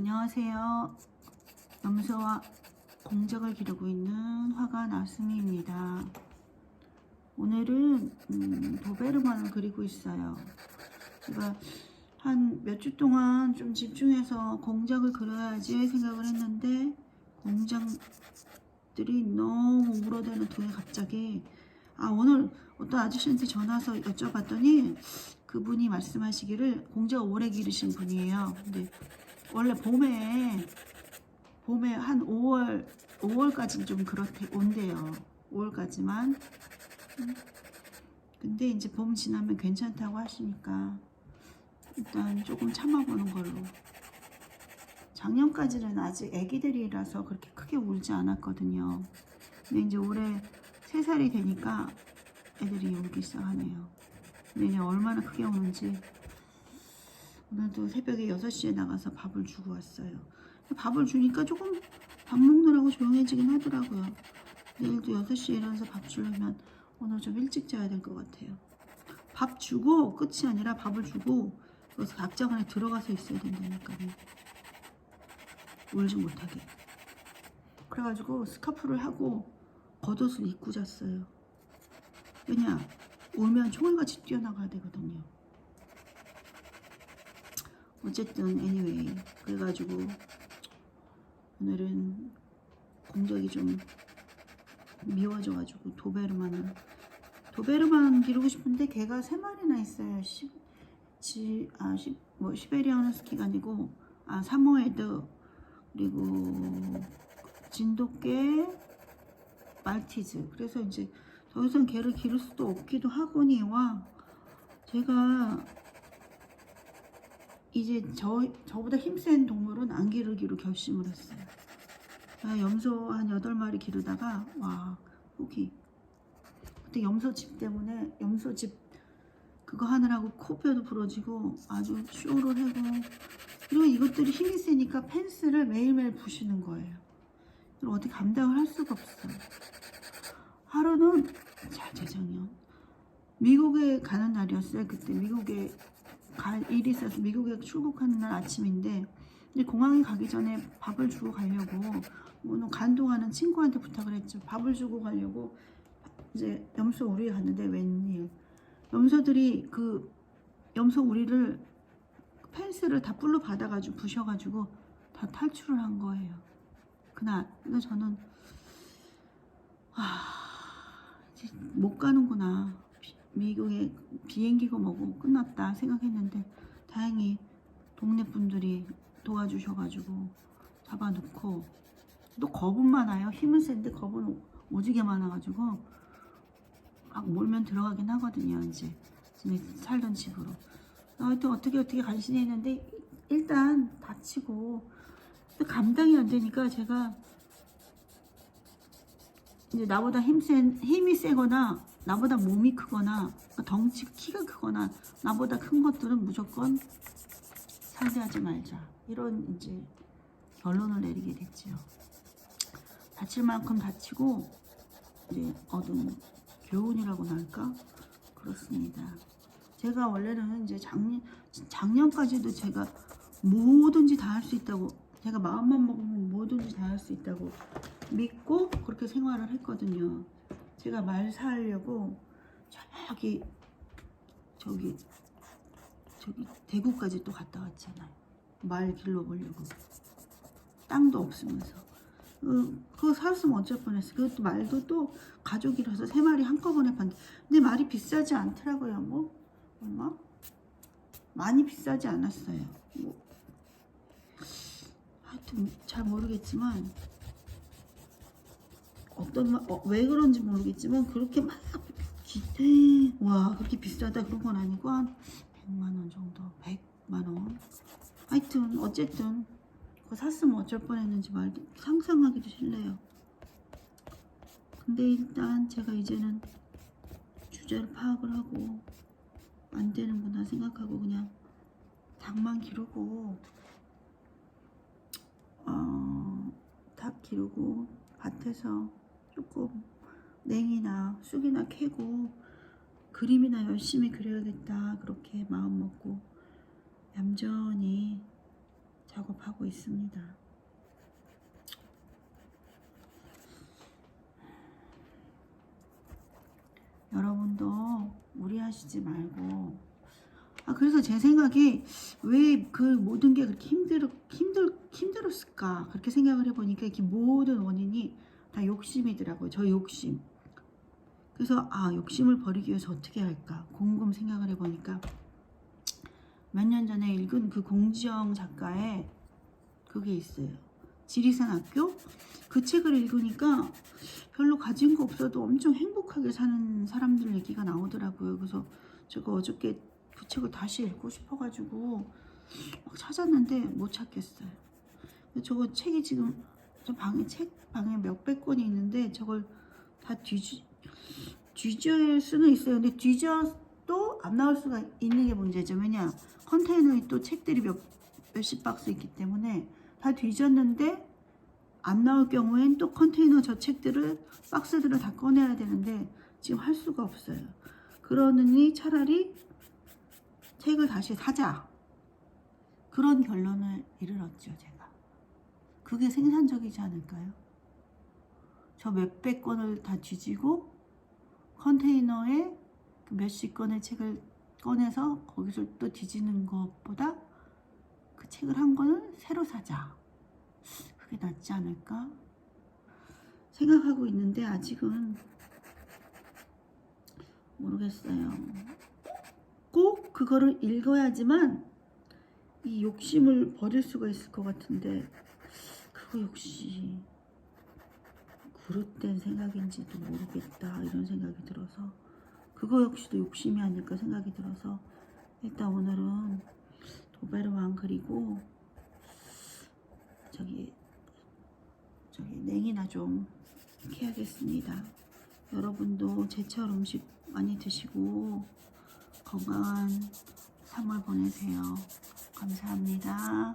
안녕하세요. 염소와 공작을 기르고 있는 화가 나스미입니다. 오늘은 음, 도베르만을 그리고 있어요. 제가 한 몇 주 동안 좀 집중해서 공작을 그려야지 생각을 했는데 공작들이 너무 울어대는 통에 갑자기 아 오늘 어떤 아저씨한테 전화 와서 여쭤봤더니 그분이 말씀하시기를 공작 오래 기르신 분이에요. 근데 원래 봄에 봄에 한 5월 5월까지는 좀 그렇게 온대요. 5월까지만. 음. 근데 이제 봄 지나면 괜찮다고 하시니까 일단 조금 참아보는 걸로. 작년까지는 아직 아기들이라서 그렇게 크게 울지 않았거든요. 근데 이제 올해 3살이 되니까 애들이 울기 시작하네요. 이제 얼마나 크게 우는지 오늘도 새벽에 6시에 나가서 밥을 주고 왔어요. 밥을 주니까 조금 밥 먹느라고 조용해지긴 하더라고요. 내일도 6시에 일어나서 밥 주려면 오늘 좀 일찍 자야 될 것 같아요. 밥 주고 끝이 아니라 밥을 주고 그래서 각자간에 들어가서 있어야 된다니까요. 울지 못하게. 그래가지고 스카프를 하고 겉옷을 입고 잤어요. 왜냐? 울면 총알같이 뛰어나가야 되거든요. 어쨌든 anyway 그래가지고 오늘은 공작이 좀 미워져가지고 도베르만을 도베르만 기르고 싶은데 개가 세 마리나 있어요. 시, 지, 아, 시, 뭐 시베리안 허스키가 아니고 아 사모예드 그리고 진돗개 말티즈 그래서 이제 더 이상 개를 기를 수도 없기도 하거니와 제가 이제 저, 저보다 힘센 동물은 안 기르기로 결심을 했어요. 제가 염소 한 8마리 기르다가, 와, 후기. 그때 염소 집 때문에, 염소 집 그거 하느라고 코뼈도 부러지고 아주 쇼를 하고, 그리고 이것들이 힘이 세니까 펜스를 매일매일 부시는 거예요. 이걸 어떻게 감당을 할 수가 없어요. 하루는, 자, 재작년. 미국에 가는 날이었어요. 그때 미국에 갈 일이 있어서 미국에 출국하는 날 아침인데 이제 공항에 가기 전에 밥을 주고 가려고 오늘 간동하는 친구한테 부탁을 했죠. 밥을 주고 가려고 이제 염소 우리에 갔는데 웬일 염소들이 그 염소 우리를 펜스를 다 뿔로 받아가지고 부셔가지고 다 탈출을 한 거예요. 그날 근데 저는 아 이제 못 가는구나. 미국에 비행기가 뭐고 끝났다 생각했는데 다행히 동네 분들이 도와주셔가지고 잡아놓고 또 겁은 많아요. 힘은 센데 겁은 오- 오지게 많아가지고 막 몰면 들어가긴 하거든요 이제. 전에 살던 집으로. 하여튼 어떻게 어떻게 간신히 했는데 일단 다치고 감당이 안 되니까 제가 이제 나보다 힘 센 힘이 세거나 나보다 몸이 크거나 덩치 키가 크거나 나보다 큰 것들은 무조건 상대하지 말자 이런 이제 결론을 내리게 됐지요. 다칠 만큼 다치고 이제 얻은 교훈이라고나 할까 그렇습니다. 제가 원래는 이제 작년 작년까지도 제가 뭐든지 다 할 수 있다고 제가 마음만 먹으면 뭐든지 다 할 수 있다고 믿고 그렇게 생활을 했거든요. 제가 말 사려고 저기 저기 저기 대구까지 또 갔다 왔잖아요. 말 길러보려고 땅도 없으면서 그, 그거 사왔으면 어쩔 뻔했어. 그것도 말도 또 가족이라서 세 마리 한꺼번에 봤는데 근데 말이 비싸지 않더라고요. 뭐 얼마? 많이 비싸지 않았어요. 뭐 하여튼 잘 모르겠지만 어떤 마- 어, 왜 그런지 모르겠지만 그렇게 막 기, 와 그렇게 비싸다 그런 건 아니고 한 100만 원 정도 100만 원. 하여튼 어쨌든 그거 샀으면 어쩔 뻔했는지 말도 상상하기도 싫네요. 근데 일단 제가 이제는 주제를 파악을 하고 안 되는구나 생각하고 그냥 닭만 기르고 어, 닭 기르고 밭에서 조금 냉이나 쑥이나 캐고 그림이나 열심히 그려야겠다 그렇게 마음 먹고 얌전히 작업하고 있습니다. 여러분도 무리하시지 말고 아 그래서 제 생각에 왜 그 모든 게 그렇게 힘들 힘들 힘들었을까 그렇게 생각을 해보니까 이게 모든 원인이 다 욕심이더라고요. 저 욕심. 그래서 아 욕심을 버리기 위해서 어떻게 할까 곰곰 생각을 해보니까 몇 년 전에 읽은 그 공지영 작가의 그게 있어요. 지리산 학교 그 책을 읽으니까 별로 가진 거 없어도 엄청 행복하게 사는 사람들 얘기가 나오더라고요. 그래서 제가 어저께 그 책을 다시 읽고 싶어가지고 막 찾았는데 못 찾겠어요. 저거 책이 지금 저 방에 책 방에 몇백 권이 있는데 저걸 다 뒤지 뒤질 수는 있어요. 근데 뒤져도 안 나올 수가 있는 게 문제죠. 왜냐 컨테이너에 또 책들이 몇 몇십 박스 있기 때문에 다 뒤졌는데 안 나올 경우엔 또 컨테이너 저 책들을 박스들을 다 꺼내야 되는데 지금 할 수가 없어요. 그러느니 차라리 책을 다시 사자. 그런 결론을 이르렀죠, 제가. 그게 생산적이지 않을까요? 저 몇백 권을 다 뒤지고 컨테이너에 그 몇십 권의 책을 꺼내서 거기서 또 뒤지는 것보다 그 책을 한 권을 새로 사자. 그게 낫지 않을까? 생각하고 있는데 아직은 모르겠어요. 꼭 그거를 읽어야지만 이 욕심을 버릴 수가 있을 것 같은데 그거 역시 그릇된 생각인지도 모르겠다 이런 생각이 들어서 그거 역시도 욕심이 아닐까 생각이 들어서 일단 오늘은 도베르 왕 그리고 저기 저기 냉이나 좀 캐야겠습니다. 여러분도 제철 음식 많이 드시고 건강한 3월 보내세요. 감사합니다.